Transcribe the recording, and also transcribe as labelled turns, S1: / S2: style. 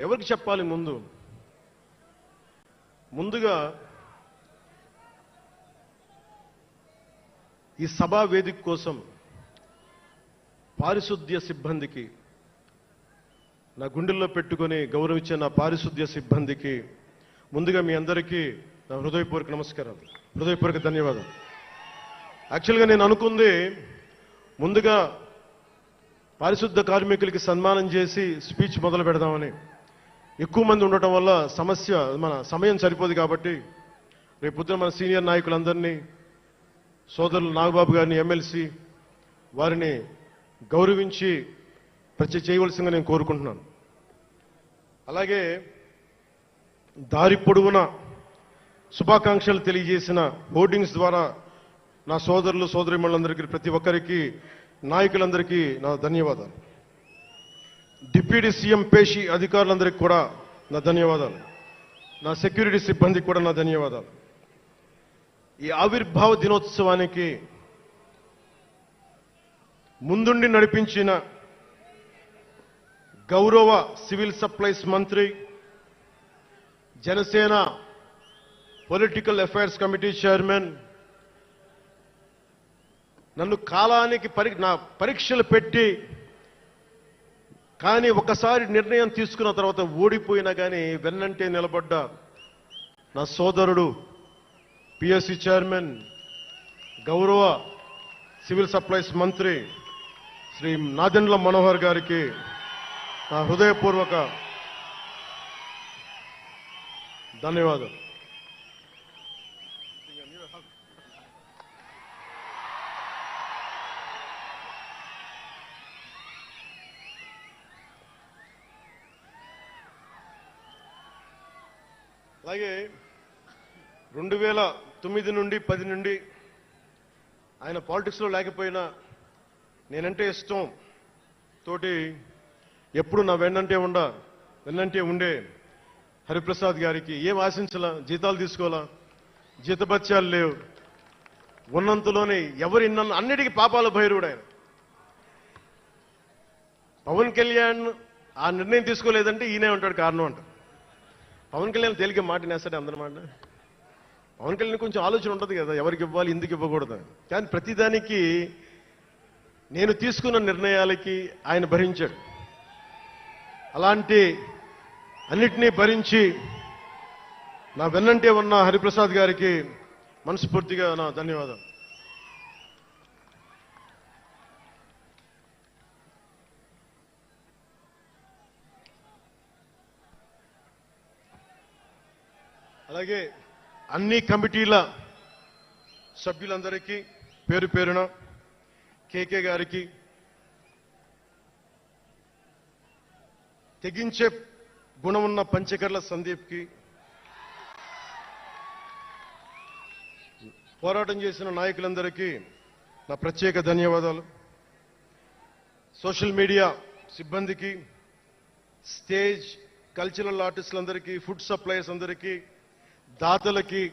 S1: ఎవరికి చెప్పాలి ముందు? ముందుగా ఈ సభా వేదిక కోసం పారిశుద్ధ్య సిబ్బందికి నా గుండెల్లో పెట్టుకొని గౌరవించే నా పారిశుద్ధ్య సిబ్బందికి ముందుగా మీ అందరికీ నా హృదయపూర్వక నమస్కారాలు హృదయపూర్వక ధన్యవాదాలు. యాక్చువల్గా నేను అనుకుంది ముందుగా పారిశుద్ధ కార్మికులకి సన్మానం చేసి స్పీచ్ మొదలు పెడదామని. ఎక్కువ మంది ఉండటం వల్ల సమస్య మన సమయం సరిపోదు కాబట్టి రేపు పొద్దున మన సీనియర్ నాయకులందరినీ సోదరులు నాగబాబు గారిని ఎమ్మెల్సీ వారిని గౌరవించి ప్రత్యేక చేయవలసిందిగా నేను కోరుకుంటున్నాను. అలాగే దారి పొడవున శుభాకాంక్షలు తెలియజేసిన హోర్డింగ్స్ ద్వారా నా సోదరులు సోదరిమణులందరికీ ప్రతి ఒక్కరికి నాయకులందరికీ నా ధన్యవాదాలు. డిప్యూటీ సీఎం పేషి అధికారులందరికీ కూడా నా ధన్యవాదాలు. నా సెక్యూరిటీ సిబ్బందికి కూడా నా ధన్యవాదాలు. ఈ ఆవిర్భావ దినోత్సవానికి ముందుండి నడిపించిన గౌరవ సివిల్ సప్లైస్ మంత్రి Janasena political affairs committee chairman నన్ను కాలానికి పరి నా పరీక్షలు పెట్టి కానీ ఒకసారి నిర్ణయం తీసుకున్న తర్వాత ఓడిపోయినా కానీ వెన్నంటే నిలబడ్డ. నా సోదరుడు పిఎస్సి చైర్మన్ గౌరవ సివిల్ సప్లైస్ మంత్రి శ్రీ నాదెండ్ల మనోహర్ గారికి నా హృదయపూర్వక ధన్యవాదాలు. అలాగే రెండు వేల తొమ్మిది నుండి పది నుండి ఆయన పాలిటిక్స్లో లేకపోయినా నేనంటే ఇష్టం తోటి ఎప్పుడు నా వెన్నంటే ఉండ వెన్నంటే ఉండే హరిప్రసాద్ గారికి ఏం ఆశించాలా జీతాలు తీసుకోవాలా? జీతభత్యాలు లేవు. ఉన్నంతలోనే ఎవరి నన్ను అన్నిటికీ పాపాల భైరుడు ఆయన. పవన్ కళ్యాణ్ ఆ నిర్ణయం తీసుకోలేదంటే ఈయనే ఉంటాడు కారణం అంట పవన్ కళ్యాణ్ తేలిక మాట నేస్తాడు అందరి మాట? పవన్ కళ్యాణ్ కొంచెం ఆలోచన ఉంటుంది కదా ఎవరికి ఇవ్వాలి ఎందుకు ఇవ్వకూడదు కానీ ప్రతిదానికి నేను తీసుకున్న నిర్ణయాలకి ఆయన భరించాడు. అలాంటి అన్నిటినీ భరించి నా వెన్నంటే ఉన్న హరిప్రసాద్ గారికి మనస్ఫూర్తిగా నా ధన్యవాదాలు. అలాగే అన్ని కమిటీల సభ్యులందరికీ పేరు పేరున కేకే గారికి తెగించే గుణమున్న పంచకర్ల సందీప్కి పోరాటం చేసిన నాయకులందరికీ నా ప్రత్యేక ధన్యవాదాలు. సోషల్ మీడియా సిబ్బందికి స్టేజ్ కల్చరల్ ఆర్టిస్టులందరికీ ఫుడ్ సప్లయర్స్ అందరికీ దాతలకి